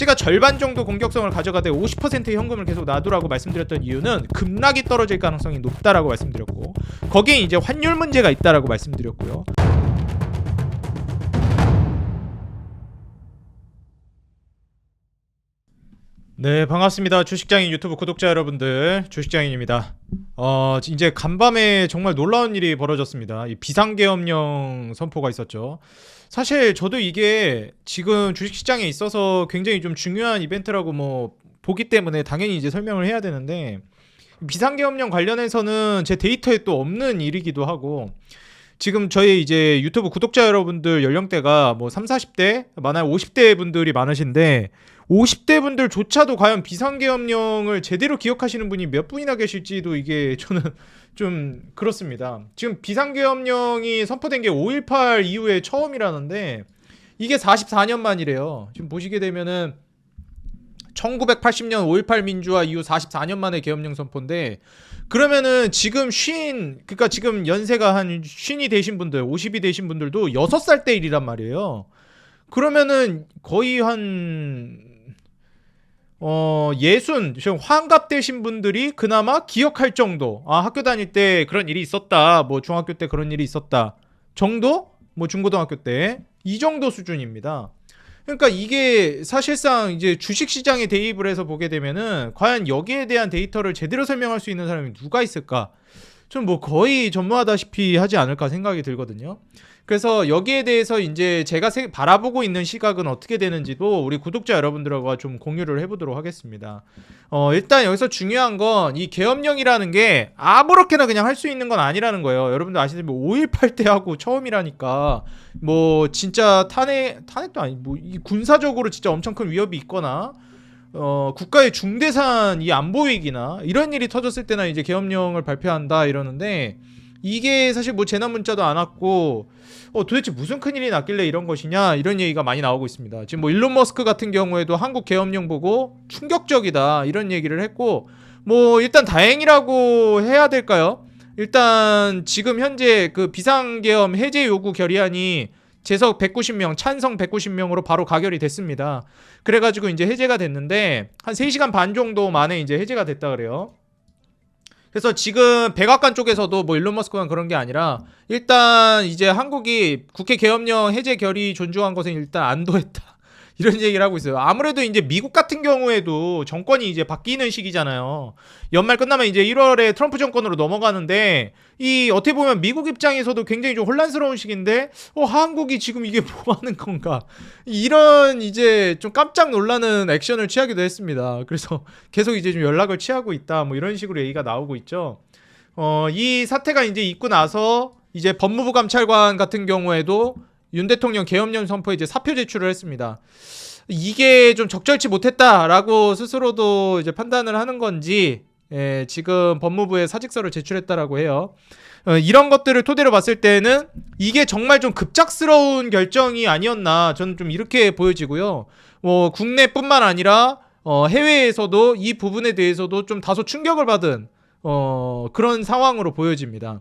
제가 절반 정도 공격성을 가져가되 50%의 현금을 계속 놔두라고 말씀드렸던 이유는 급락이 떨어질 가능성이 높다라고 말씀드렸고 거기에 이제 환율 문제가 있다라고 말씀드렸고요. 네 반갑습니다. 주식장인 유튜브 구독자 여러분들 주식장인입니다. 어 이제 간밤에 정말 놀라운 일이 벌어졌습니다. 이 비상계엄령 선포가 있었죠 사실 저도 이게 지금 주식시장에 있어서 굉장히 좀 중요한 이벤트라고 뭐 보기 때문에 당연히 이제 설명을 해야 되는데 비상계엄령 관련해서는 제 데이터에 또 없는 일이기도 하고 지금 저희 이제 유튜브 구독자 여러분들 연령대가 뭐 3, 40대 많아요. 50대 분들이 많으신데 50대 분들조차도 과연 비상계엄령을 제대로 기억하시는 분이 몇 분이나 계실지도 이게 저는 좀 그렇습니다. 지금 비상계엄령이 선포된 게 5.18 이후에 처음이라는데 이게 44년 만이래요. 지금 보시게 되면은 1980년 5.18 민주화 이후 44년 만에 계엄령 선포인데 그러면은 지금 쉰 그러니까 지금 연세가 한 쉰이 되신 분들 50이 되신 분들도 6살 때 일이란 말이에요. 그러면은 거의 한 어, 예순, 지금 환갑 되신 분들이 그나마 기억할 정도. 아, 학교 다닐 때 그런 일이 있었다. 뭐 중학교 때 그런 일이 있었다. 정도? 뭐 중고등학교 때. 이 정도 수준입니다. 그러니까 이게 사실상 이제 주식 시장에 대입을 해서 보게 되면은 과연 여기에 대한 데이터를 제대로 설명할 수 있는 사람이 누가 있을까? 좀 뭐 거의 전무하다시피 하지 않을까 생각이 들거든요. 그래서 여기에 대해서 이제 제가 세- 바라보고 있는 시각은 어떻게 되는지도 우리 구독자 여러분들과 좀 공유를 해보도록 하겠습니다. 어, 일단 여기서 중요한 건 이 계엄령이라는 게 아무렇게나 그냥 할 수 있는 건 아니라는 거예요. 여러분들 아시다시피 5.18 때 하고 처음이라니까 뭐 진짜 탄핵 탄핵도 아니 뭐이 군사적으로 진짜 엄청 큰 위협이 있거나 어, 국가의 중대산 이 안보 위기나 이런 일이 터졌을 때나 이제 계엄령을 발표한다 이러는데 이게 사실 뭐 재난 문자도 안 왔고 어 도대체 무슨 큰일이 났길래 이런 것이냐 이런 얘기가 많이 나오고 있습니다. 지금 뭐 일론 머스크 같은 경우에도 한국 계엄령 보고 충격적이다 이런 얘기를 했고 뭐 일단 다행이라고 해야 될까요? 일단 지금 현재 그 비상계엄 해제 요구 결의안이 재석 190명, 찬성 190명으로 바로 가결이 됐습니다. 그래가지고 이제 해제가 됐는데 한 3시간 반 정도 만에 이제 해제가 됐다 그래요. 그래서 지금 백악관 쪽에서도 뭐 일론 머스크가 그런 게 아니라 일단 이제 한국이 국회 계엄령 해제 결의 존중한 것은 일단 안도했다. 이런 얘기를 하고 있어요. 아무래도 이제 미국 같은 경우에도 정권이 이제 바뀌는 시기잖아요. 연말 끝나면 이제 1월에 트럼프 정권으로 넘어가는데 이 어떻게 보면 미국 입장에서도 굉장히 좀 혼란스러운 시기인데 어 한국이 지금 이게 뭐 하는 건가? 이런 이제 좀 깜짝 놀라는 액션을 취하기도 했습니다. 그래서 계속 이제 좀 연락을 취하고 있다. 뭐 이런 식으로 얘기가 나오고 있죠. 어, 이 사태가 이제 있고 나서 이제 법무부 감찰관 같은 경우에도 윤 대통령 계엄령 선포에 이제 사표 제출을 했습니다. 이게 좀 적절치 못했다라고 스스로도 이제 판단을 하는 건지 예, 지금 법무부에 사직서를 제출했다라고 해요. 어, 이런 것들을 토대로 봤을 때는 이게 정말 좀 급작스러운 결정이 아니었나 저는 좀 이렇게 보여지고요. 뭐 국내뿐만 아니라 어, 해외에서도 이 부분에 대해서도 좀 다소 충격을 받은 어, 그런 상황으로 보여집니다.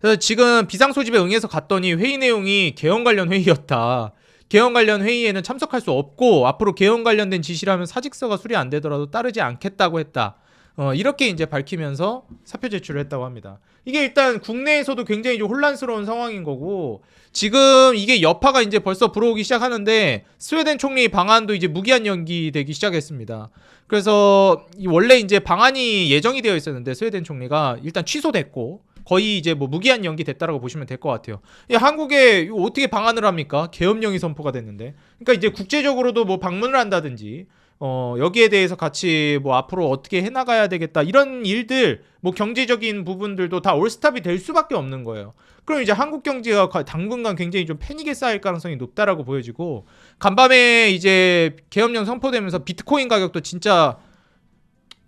그래서 지금 비상 소집에 응해서 갔더니 회의 내용이 개헌 관련 회의였다. 개헌 관련 회의에는 참석할 수 없고 앞으로 개헌 관련된 지시라면 사직서가 수리 안 되더라도 따르지 않겠다고 했다. 어, 이렇게 이제 밝히면서 사표 제출을 했다고 합니다. 이게 일단 국내에서도 굉장히 좀 혼란스러운 상황인 거고 지금 이게 여파가 이제 벌써 불어오기 시작하는데 스웨덴 총리 방안도 이제 무기한 연기되기 시작했습니다. 그래서 이 원래 이제 방안이 예정이 되어 있었는데 스웨덴 총리가 일단 취소됐고 거의 이제 뭐 무기한 연기 됐다라고 보시면 될 것 같아요. 이 한국에 어떻게 방안을 합니까? 계엄령이 선포가 됐는데. 그러니까 이제 국제적으로도 뭐 방문을 한다든지 어 여기에 대해서 같이 뭐 앞으로 어떻게 해나가야 되겠다 이런 일들 뭐 경제적인 부분들도 다 올스탑이 될 수밖에 없는 거예요. 그럼 이제 한국 경제가 가- 당분간 굉장히 좀 패닉에 쌓일 가능성이 높다라고 보여지고 간밤에 이제 계엄령 선포되면서 비트코인 가격도 진짜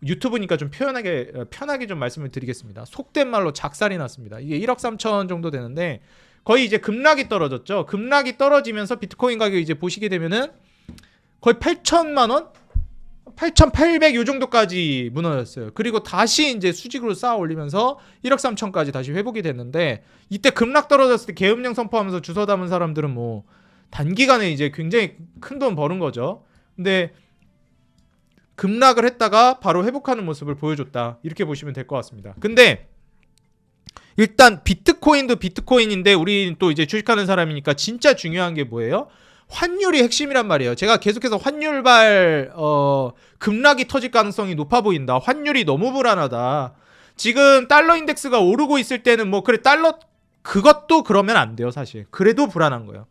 유튜브니까 좀 표현하게 어, 편하게 좀 말씀을 드리겠습니다. 속된 말로 작살이 났습니다. 이게 1억 3천 정도 되는데 거의 이제 급락이 떨어졌죠. 급락이 떨어지면서 비트코인 가격이 이제 보시게 되면은 거의 8천만 원, 8,800 요 정도까지 무너졌어요. 그리고 다시 이제 수직으로 쌓아 올리면서 1억 3천까지 다시 회복이 됐는데 이때 급락 떨어졌을 때 계엄령 선포하면서 주워 담은 사람들은 뭐 단기간에 이제 굉장히 큰 돈 버는 거죠. 근데 급락을 했다가 바로 회복하는 모습을 보여줬다. 이렇게 보시면 될 것 같습니다. 근데 일단 비트코인도 비트코인인데 우리 또 이제 주식하는 사람이니까 진짜 중요한 게 뭐예요? 환율이 핵심이란 말이에요. 제가 계속해서 환율발 어, 급락이 터질 가능성이 높아 보인다. 환율이 너무 불안하다. 지금 달러 인덱스가 오르고 있을 때는 뭐 그래 달러 그것도 그러면 안 돼요, 사실. 그래도 불안한 거예요.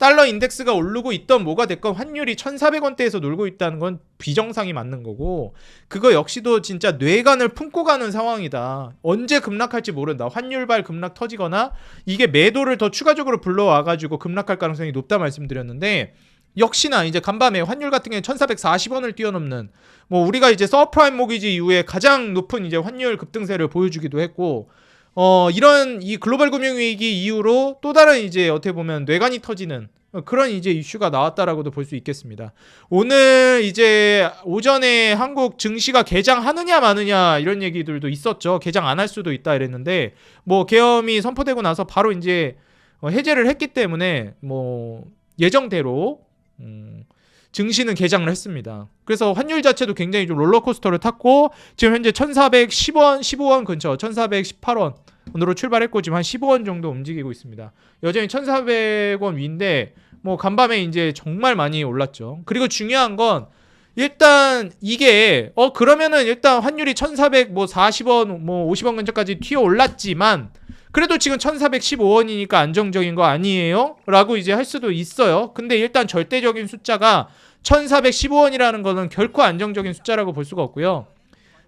달러 인덱스가 오르고 있던 뭐가 됐건 환율이 1,400원대에서 놀고 있다는 건 비정상이 맞는 거고 그거 역시도 진짜 뇌관을 품고 가는 상황이다. 언제 급락할지 모른다. 환율발 급락 터지거나 이게 매도를 더 추가적으로 불러와 가지고 급락할 가능성이 높다 말씀드렸는데 역시나 이제 간밤에 환율 같은 경우에 1,440원을 뛰어넘는 뭐 우리가 이제 서프라임 모기지 이후에 가장 높은 이제 환율 급등세를 보여주기도 했고 어 이런 이 글로벌 금융 위기 이후로 또 다른 이제 어떻게 보면 뇌관이 터지는 그런 이제 이슈가 나왔다라고도 볼 수 있겠습니다. 오늘 이제 오전에 한국 증시가 개장하느냐 마느냐 이런 얘기들도 있었죠. 개장 안 할 수도 있다 이랬는데 뭐 계엄이 선포되고 나서 바로 이제 어, 해제를 했기 때문에 뭐 예정대로 음, 증시는 개장을 했습니다. 그래서 환율 자체도 굉장히 좀 롤러코스터를 탔고 지금 현재 1,410원, 15원 근처, 1,418원. 으로 출발했고 지금 한 15원 정도 움직이고 있습니다. 여전히 1,400원 위인데 뭐 간밤에 이제 정말 많이 올랐죠. 그리고 중요한 건 일단 이게 어 그러면은 일단 환율이 1,400 뭐 40원 뭐 50원 근처까지 튀어 올랐지만 그래도 지금 1,415원이니까 안정적인 거 아니에요? 라고 이제 할 수도 있어요. 근데 일단 절대적인 숫자가 1,415원이라는 거는 결코 안정적인 숫자라고 볼 수가 없고요.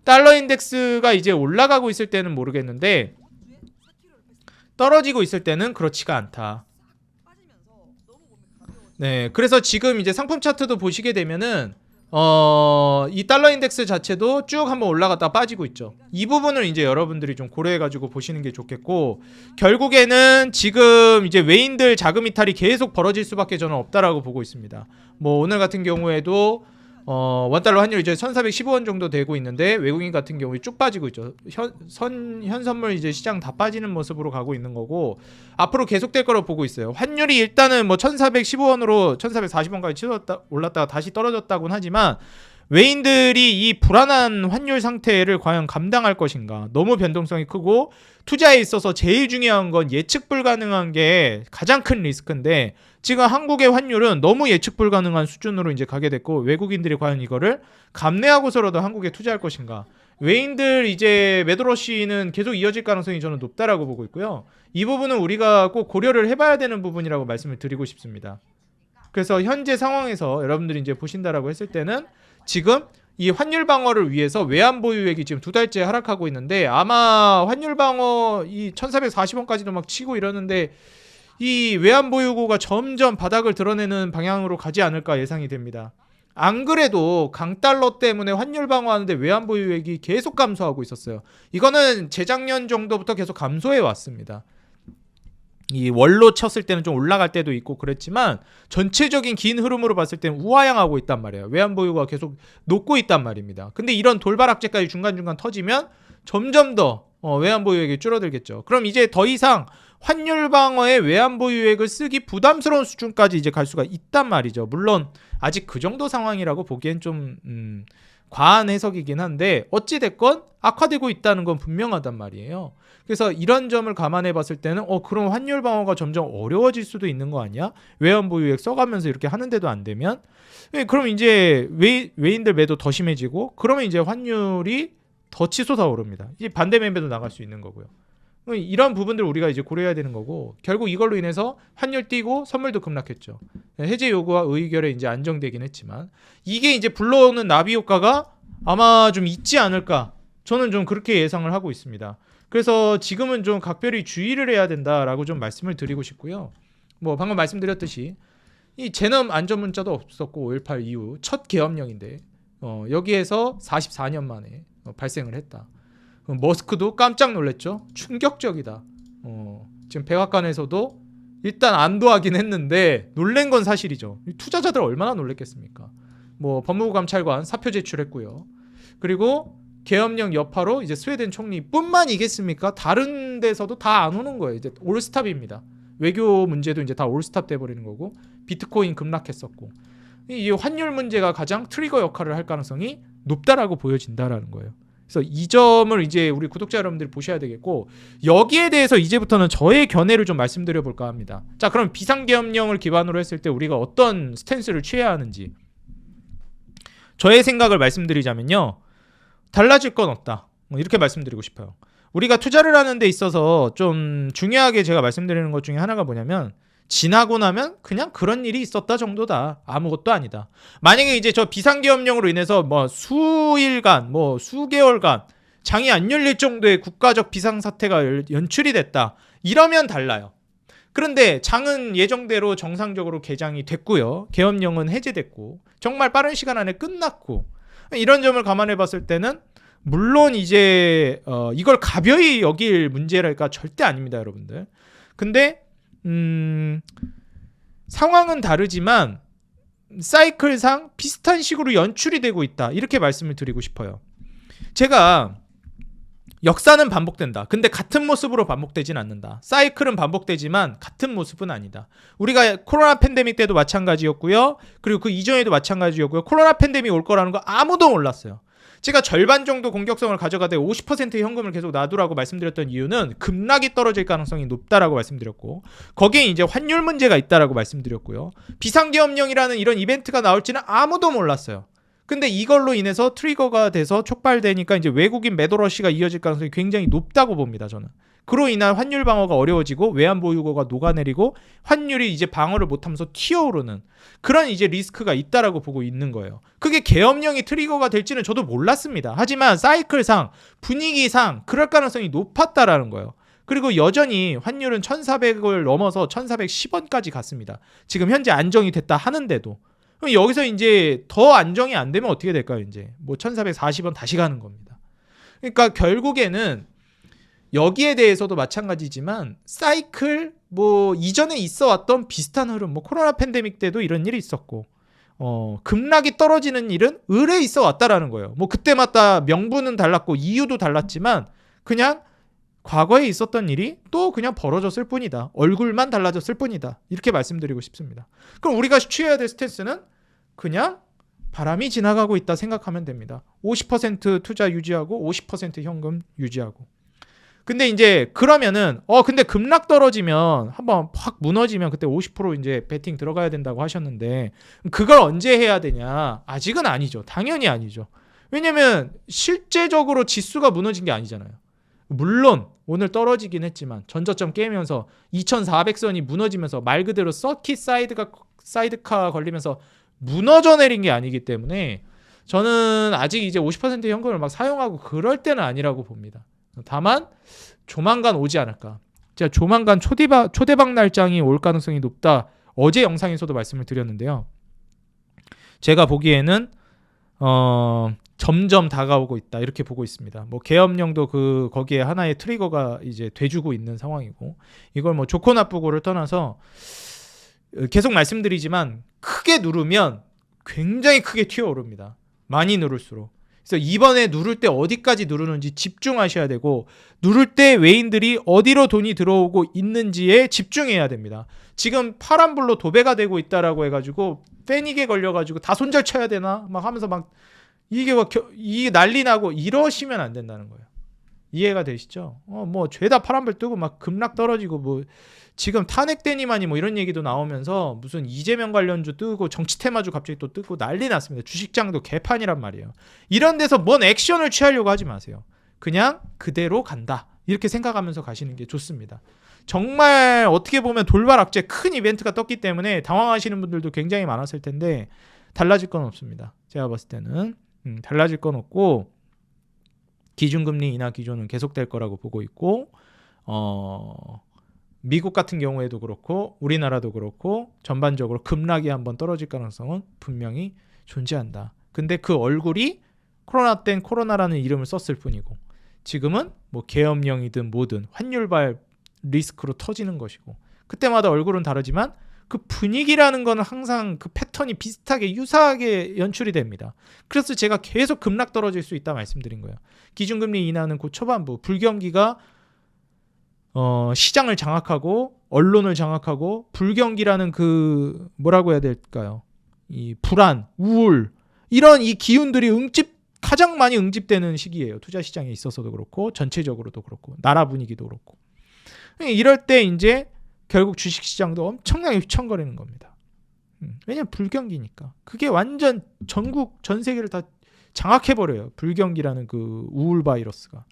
달러 인덱스가 이제 올라가고 있을 때는 모르겠는데 떨어지고 있을 때는 그렇지가 않다. 네, 그래서 지금 이제 상품 차트도 보시게 되면은 어, 이 달러 인덱스 자체도 쭉 한번 올라갔다 빠지고 있죠. 이 부분을 이제 여러분들이 좀 고려해 가지고 보시는 게 좋겠고 결국에는 지금 이제 외인들 자금 이탈이 계속 벌어질 수밖에 저는 없다라고 보고 있습니다. 뭐 오늘 같은 경우에도 어, 원달러 환율 이제 1,415원 정도 되고 있는데 외국인 같은 경우에 쭉 빠지고 있죠. 현, 선, 현 선물 이제 시장 다 빠지는 모습으로 가고 있는 거고 앞으로 계속될 거로 보고 있어요. 환율이 일단은 뭐 1,415원으로 1,440원까지 치솟다 올랐다가 다시 떨어졌다곤 하지만 외인들이 이 불안한 환율 상태를 과연 감당할 것인가? 너무 변동성이 크고 투자에 있어서 제일 중요한 건 예측 불가능한 게 가장 큰 리스크인데 지금 한국의 환율은 너무 예측 불가능한 수준으로 이제 가게 됐고 외국인들이 과연 이거를 감내하고서라도 한국에 투자할 것인가? 외인들 이제 매도러시는 계속 이어질 가능성이 저는 높다라고 보고 있고요. 이 부분은 우리가 꼭 고려를 해봐야 되는 부분이라고 말씀을 드리고 싶습니다. 그래서 현재 상황에서 여러분들이 이제 보신다라고 했을 때는 지금 이 환율 방어를 위해서 외환 보유액이 지금 두 달째 하락하고 있는데 아마 환율 방어 이 1,440원까지도 막 치고 이러는데 이 외환 보유고가 점점 바닥을 드러내는 방향으로 가지 않을까 예상이 됩니다. 안 그래도 강달러 때문에 환율 방어하는데 외환 보유액이 계속 감소하고 있었어요. 이거는 재작년 정도부터 계속 감소해 왔습니다. 이 월로 쳤을 때는 좀 올라갈 때도 있고 그랬지만 전체적인 긴 흐름으로 봤을 때는 우하향하고 있단 말이에요. 외환 보유가 계속 높고 있단 말입니다. 근데 이런 돌발 악재까지 중간중간 터지면 점점 더 어, 외환 보유액이 줄어들겠죠. 그럼 이제 더 이상 환율 방어에 외환 보유액을 쓰기 부담스러운 수준까지 이제 갈 수가 있단 말이죠. 물론 아직 그 정도 상황이라고 보기엔 좀 음, 과한 해석이긴 한데 어찌 됐건 악화되고 있다는 건 분명하단 말이에요. 그래서 이런 점을 감안해 봤을 때는 어 그럼 환율 방어가 점점 어려워질 수도 있는 거 아니야? 외환 보유액 써가면서 이렇게 하는데도 안 되면 예, 그럼 이제 외, 외인들 매도 더 심해지고 그러면 이제 환율이 더 치솟아 오릅니다. 이제 반대 매매도 나갈 수 있는 거고요. 이런 부분들 우리가 이제 고려해야 되는 거고 결국 이걸로 인해서 환율 뛰고 선물도 급락했죠. 해제 요구와 의결에 이제 안정되긴 했지만 이게 이제 불러오는 나비 효과가 아마 좀 있지 않을까 저는 좀 그렇게 예상을 하고 있습니다. 그래서 지금은 좀 각별히 주의를 해야 된다라고 좀 말씀을 드리고 싶고요. 뭐 방금 말씀드렸듯이 이 제넘 안전 문자도 없었고 5.18 이후 첫 계엄령인데 어, 여기에서 44년 만에 어, 발생을 했다. 머스크도 깜짝 놀랐죠. 충격적이다. 어, 지금 백악관에서도 일단 안도하긴 했는데 놀란 건 사실이죠. 투자자들 얼마나 놀랬겠습니까? 뭐 법무부 감찰관 사표 제출했고요. 그리고 계엄령 여파로 이제 스웨덴 총리뿐만이겠습니까? 다른 데서도 다 안 오는 거예요. 이제 올스탑입니다. 외교 문제도 이제 다 올스탑 돼 버리는 거고 비트코인 급락했었고 이 환율 문제가 가장 트리거 역할을 할 가능성이 높다라고 보여진다라는 거예요. 그래서 이 점을 이제 우리 구독자 여러분들이 보셔야 되겠고 여기에 대해서 이제부터는 저의 견해를 좀 말씀드려 볼까 합니다. 자, 그럼 비상계엄령을 기반으로 했을 때 우리가 어떤 스탠스를 취해야 하는지 저의 생각을 말씀드리자면요. 달라질 건 없다. 뭐 이렇게 말씀드리고 싶어요. 우리가 투자를 하는 데 있어서 좀 중요하게 제가 말씀드리는 것 중에 하나가 뭐냐면 지나고 나면 그냥 그런 일이 있었다 정도다. 아무것도 아니다. 만약에 이제 저 비상계엄령으로 인해서 뭐 수일간, 뭐 수개월간 장이 안 열릴 정도의 국가적 비상사태가 열- 연출이 됐다. 이러면 달라요. 그런데 장은 예정대로 정상적으로 개장이 됐고요. 계엄령은 해제됐고 정말 빠른 시간 안에 끝났고 이런 점을 감안해 봤을 때는 물론 이제 어, 이걸 가벼이 여길 문제랄까 절대 아닙니다, 여러분들. 근데 음, 상황은 다르지만 사이클상 비슷한 식으로 연출이 되고 있다. 이렇게 말씀을 드리고 싶어요. 제가 역사는 반복된다. 근데 같은 모습으로 반복되진 않는다. 사이클은 반복되지만 같은 모습은 아니다. 우리가 코로나 팬데믹 때도 마찬가지였고요. 그리고 그 이전에도 마찬가지였고요. 코로나 팬데믹 올 거라는 거 아무도 몰랐어요. 제가 절반 정도 공격성을 가져가되 50% 현금을 계속 놔두라고 말씀드렸던 이유는 급락이 떨어질 가능성이 높다라고 말씀드렸고 거기에 이제 환율 문제가 있다라고 말씀드렸고요. 비상계엄령이라는 이런 이벤트가 나올지는 아무도 몰랐어요. 근데 이걸로 인해서 트리거가 돼서 촉발되니까 이제 외국인 매도러시가 이어질 가능성이 굉장히 높다고 봅니다. 저는. 그로 인한 환율 방어가 어려워지고 외환 보유고가 녹아내리고 환율이 이제 방어를 못하면서 튀어오르는 그런 이제 리스크가 있다라고 보고 있는 거예요. 그게 계엄령이 트리거가 될지는 저도 몰랐습니다. 하지만 사이클상 분위기상 그럴 가능성이 높았다라는 거예요. 그리고 여전히 환율은 1,400을 넘어서 1,410원까지 갔습니다. 지금 현재 안정이 됐다 하는데도 그럼 여기서 이제 더 안정이 안 되면 어떻게 될까요? 이제 뭐 1,440원 다시 가는 겁니다. 그러니까 결국에는 여기에 대해서도 마찬가지지만 사이클 뭐 이전에 있어 왔던 비슷한 흐름 뭐 코로나 팬데믹 때도 이런 일이 있었고 어 급락이 떨어지는 일은 의뢰 있어 왔다라는 거예요. 뭐 그때마다 명분은 달랐고 이유도 달랐지만 그냥 과거에 있었던 일이 또 그냥 벌어졌을 뿐이다. 얼굴만 달라졌을 뿐이다. 이렇게 말씀드리고 싶습니다. 그럼 우리가 취해야 될 스탠스는 그냥 바람이 지나가고 있다 생각하면 됩니다. 50% 투자 유지하고 50% 현금 유지하고. 근데 이제 그러면은 어 근데 급락 떨어지면 한번 확 무너지면 그때 50% 이제 베팅 들어가야 된다고 하셨는데 그걸 언제 해야 되냐? 아직은 아니죠. 당연히 아니죠. 왜냐면 실제적으로 지수가 무너진 게 아니잖아요. 물론 오늘 떨어지긴 했지만 전저점 깨면서 2400선이 무너지면서 말 그대로 서킷 사이드가 사이드카 걸리면서 무너져 내린 게 아니기 때문에 저는 아직 이제 50% 현금을 막 사용하고 그럴 때는 아니라고 봅니다. 다만 조만간 오지 않을까. 제가 조만간 초대박 초대박 날장이 올 가능성이 높다. 어제 영상에서도 말씀을 드렸는데요. 제가 보기에는 어 점점 다가오고 있다 이렇게 보고 있습니다. 뭐 계엄령도 그 거기에 하나의 트리거가 이제 돼주고 있는 상황이고 이걸 뭐 좋고 나쁘고를 떠나서 계속 말씀드리지만 크게 누르면 굉장히 크게 튀어오릅니다. 많이 누를수록. 그래서 이번에 누를 때 어디까지 누르는지 집중하셔야 되고 누를 때 외인들이 어디로 돈이 들어오고 있는지에 집중해야 됩니다. 지금 파란불로 도배가 되고 있다라고 해가지고 패닉에 걸려가지고 다 손절 쳐야 되나 막 하면서 막 이게 막 겨, 이게 난리 나고 이러시면 안 된다는 거예요. 이해가 되시죠? 어 뭐 죄다 파란불 뜨고 막 급락 떨어지고 뭐 지금 탄핵되니만이 뭐 이런 얘기도 나오면서 무슨 이재명 관련주 뜨고 정치 테마주 갑자기 또 뜨고 난리 났습니다. 주식장도 개판이란 말이에요. 이런 데서 뭔 액션을 취하려고 하지 마세요. 그냥 그대로 간다. 이렇게 생각하면서 가시는 게 좋습니다. 정말 어떻게 보면 돌발 악재 큰 이벤트가 떴기 때문에 당황하시는 분들도 굉장히 많았을 텐데 달라질 건 없습니다. 제가 봤을 때는 음, 달라질 건 없고 기준금리 인하 기조는 계속될 거라고 보고 있고 어 미국 같은 경우에도 그렇고 우리나라도 그렇고 전반적으로 급락이 한번 떨어질 가능성은 분명히 존재한다. 근데 그 얼굴이 코로나 땐 코로나라는 이름을 썼을 뿐이고 지금은 뭐 계엄령이든 뭐든 환율발 리스크로 터지는 것이고 그때마다 얼굴은 다르지만 그 분위기라는 거는 항상 그 패턴 이 비슷하게 유사하게 연출이 됩니다. 그래서 제가 계속 급락 떨어질 수 있다 말씀드린 거예요. 기준금리 인하는 그 초반부 불경기가 어, 시장을 장악하고 언론을 장악하고 불경기라는 그 뭐라고 해야 될까요? 이 불안, 우울 이런 이 기운들이 응집 가장 많이 응집되는 시기예요. 투자 시장에 있어서도 그렇고 전체적으로도 그렇고 나라 분위기도 그렇고 이럴 때 이제 결국 주식 시장도 엄청나게 휘청거리는 겁니다. 음, 왜냐면 불경기니까 그게 완전 전국 전 세계를 다 장악해 버려요. 불경기라는 그 우울 바이러스가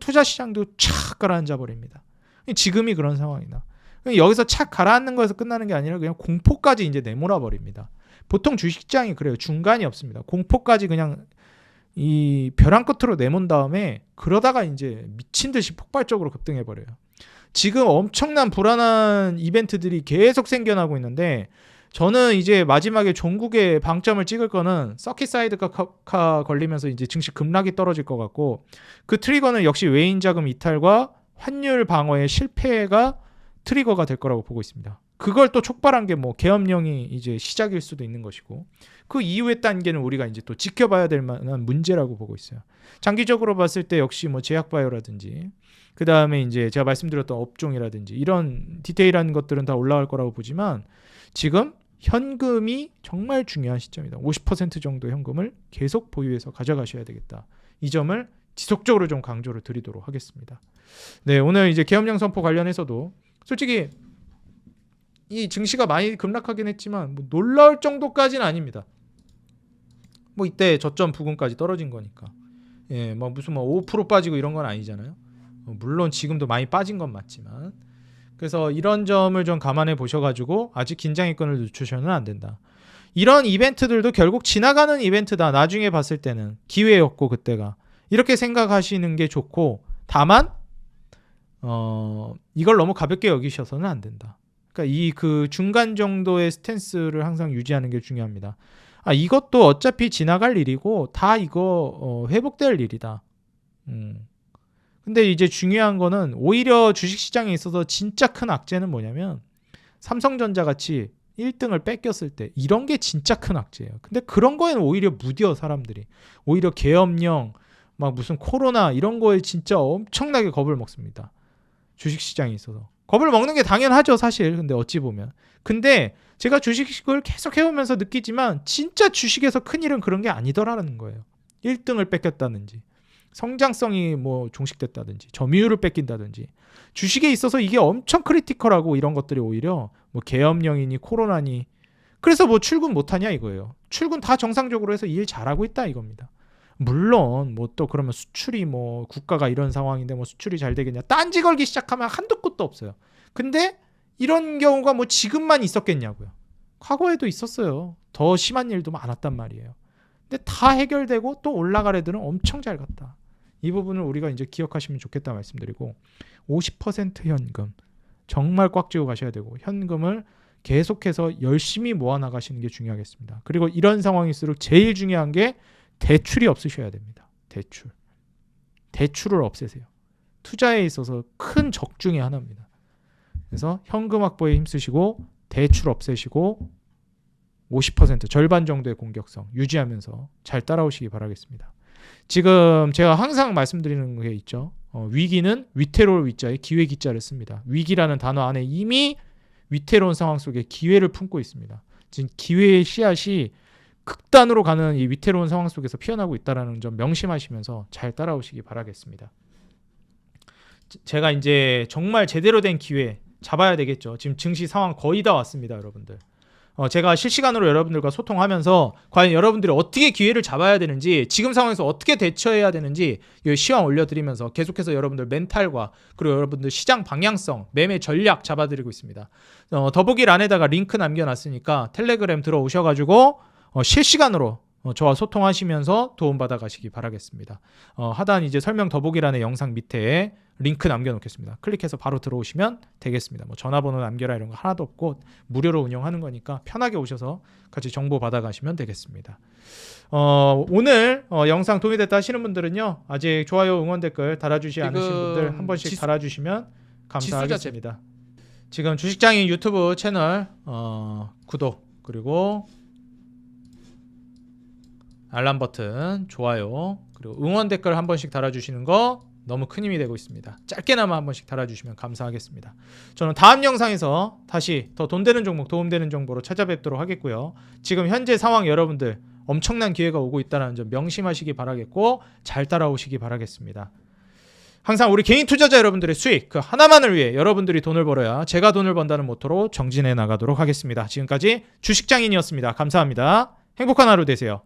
투자 시장도 착 가라앉아 버립니다. 지금이 그런 상황이다. 여기서 착 가라앉는 거에서 끝나는 게 아니라 그냥 공포까지 이제 내몰아 버립니다. 보통 주식시장이 그래요. 중간이 없습니다. 공포까지 그냥 이 벼랑 끝으로 내몬 다음에 그러다가 이제 미친 듯이 폭발적으로 급등해 버려요. 지금 엄청난 불안한 이벤트들이 계속 생겨나고 있는데 저는 이제 마지막에 종국에 방점을 찍을 거는 서킷 사이드카 걸리면서 이제 증시 급락이 떨어질 것 같고 그 트리거는 역시 외인 자금 이탈과 환율 방어의 실패가 트리거가 될 거라고 보고 있습니다. 그걸 또 촉발한 게 뭐 계엄령이 이제 시작일 수도 있는 것이고 그 이후의 단계는 우리가 이제 또 지켜봐야 될 만한 문제라고 보고 있어요. 장기적으로 봤을 때 역시 뭐 제약바이오라든지 그 다음에 이제 제가 말씀드렸던 업종이라든지 이런 디테일한 것들은 다 올라갈 거라고 보지만 지금 현금이 정말 중요한 시점이다. 50% 정도 현금을 계속 보유해서 가져가셔야 되겠다. 이 점을 지속적으로 좀 강조를 드리도록 하겠습니다. 네, 오늘 이제 계엄령 선포 관련해서도 솔직히 이 증시가 많이 급락하긴 했지만 뭐 놀라울 정도까지는 아닙니다. 뭐 이때 저점 부근까지 떨어진 거니까. 예, 뭐 무슨 뭐 5% 빠지고 이런 건 아니잖아요. 어, 물론 지금도 많이 빠진 건 맞지만 그래서 이런 점을 좀 감안해 보셔가지고 아직 긴장의 끈을 늦추셔는 안 된다. 이런 이벤트들도 결국 지나가는 이벤트다. 나중에 봤을 때는 기회였고 그때가 이렇게 생각하시는 게 좋고 다만 어 이걸 너무 가볍게 여기셔서는 안 된다. 그러니까 이 그 중간 정도의 스탠스를 항상 유지하는 게 중요합니다. 아 이것도 어차피 지나갈 일이고 다 이거 어, 회복될 일이다. 음. 근데 이제 중요한 거는 오히려 주식 시장에 있어서 진짜 큰 악재는 뭐냐면 삼성전자 같이 1등을 뺏겼을 때 이런 게 진짜 큰 악재예요. 근데 그런 거에는 오히려 무디어 사람들이 오히려 계엄령 막 무슨 코로나 이런 거에 진짜 엄청나게 겁을 먹습니다. 주식 시장에 있어서 겁을 먹는 게 당연하죠 사실. 근데 어찌 보면 근데 제가 주식을 계속 해오면서 느끼지만 진짜 주식에서 큰 일은 그런 게 아니더라는 거예요. 1등을 뺏겼다든지 성장성이 뭐 종식됐다든지 점유율을 뺏긴다든지 주식에 있어서 이게 엄청 크리티컬하고 이런 것들이 오히려 뭐 계엄령이니 코로나니 그래서 뭐 출근 못하냐 이거예요. 출근 다 정상적으로 해서 일 잘하고 있다 이겁니다. 물론 뭐 또 그러면 수출이 뭐 국가가 이런 상황인데 뭐 수출이 잘 되겠냐 딴지 걸기 시작하면 한두 끝도 없어요. 근데 이런 경우가 뭐 지금만 있었겠냐고요. 과거에도 있었어요. 더 심한 일도 많았단 말이에요. 근데 다 해결되고 또 올라갈 애들은 엄청 잘 갔다. 이 부분을 우리가 이제 기억하시면 좋겠다 말씀드리고 50% 현금 정말 꽉 쥐고 가셔야 되고 현금을 계속해서 열심히 모아 나가시는 게 중요하겠습니다. 그리고 이런 상황일수록 제일 중요한 게 대출이 없으셔야 됩니다. 대출. 대출을 없애세요. 투자에 있어서 큰 적 중에 하나입니다. 그래서 현금 확보에 힘쓰시고 대출 없애시고 50% 절반 정도의 공격성 유지하면서 잘 따라오시기 바라겠습니다. 지금 제가 항상 말씀드리는 게 있죠. 어, 위기는 위태로울 위자에 기회 기자를 씁니다. 위기라는 단어 안에 이미 위태로운 상황 속에 기회를 품고 있습니다. 지금 기회의 씨앗이 극단으로 가는 이 위태로운 상황 속에서 피어나고 있다라는 점 명심하시면서 잘 따라오시기 바라겠습니다. 제가 이제 정말 제대로 된 기회 잡아야 되겠죠. 지금 증시 상황 거의 다 왔습니다, 여러분들. 어, 제가 실시간으로 여러분들과 소통하면서 과연 여러분들이 어떻게 기회를 잡아야 되는지 지금 상황에서 어떻게 대처해야 되는지 시황 올려드리면서 계속해서 여러분들 멘탈과 그리고 여러분들 시장 방향성 매매 전략 잡아드리고 있습니다. 어, 더보기란에다가 링크 남겨놨으니까 텔레그램 들어오셔가지고 어, 실시간으로 어, 저와 소통하시면서 도움받아 가시기 바라겠습니다. 어, 하단 이제 설명 더보기란의 영상 밑에 링크 남겨놓겠습니다. 클릭해서 바로 들어오시면 되겠습니다. 뭐 전화번호 남겨라 이런 거 하나도 없고 무료로 운영하는 거니까 편하게 오셔서 같이 정보 받아가시면 되겠습니다. 어, 오늘 어, 영상 도움이 됐다 하시는 분들은요 아직 좋아요 응원 댓글 달아주시 않으신 분들 한 번씩 지수, 달아주시면 감사하겠습니다. 지금 주식장인 유튜브 채널 어, 구독 그리고 알람 버튼 좋아요 그리고 응원 댓글 한 번씩 달아주시는 거 너무 큰 힘이 되고 있습니다. 짧게나마 한 번씩 달아주시면 감사하겠습니다. 저는 다음 영상에서 다시 더 돈 되는 종목, 도움되는 정보로 찾아뵙도록 하겠고요. 지금 현재 상황 여러분들 엄청난 기회가 오고 있다는 점 명심하시기 바라겠고 잘 따라오시기 바라겠습니다. 항상 우리 개인 투자자 여러분들의 수익 그 하나만을 위해 여러분들이 돈을 벌어야 제가 돈을 번다는 모토로 정진해 나가도록 하겠습니다. 지금까지 주식장인이었습니다. 감사합니다. 행복한 하루 되세요.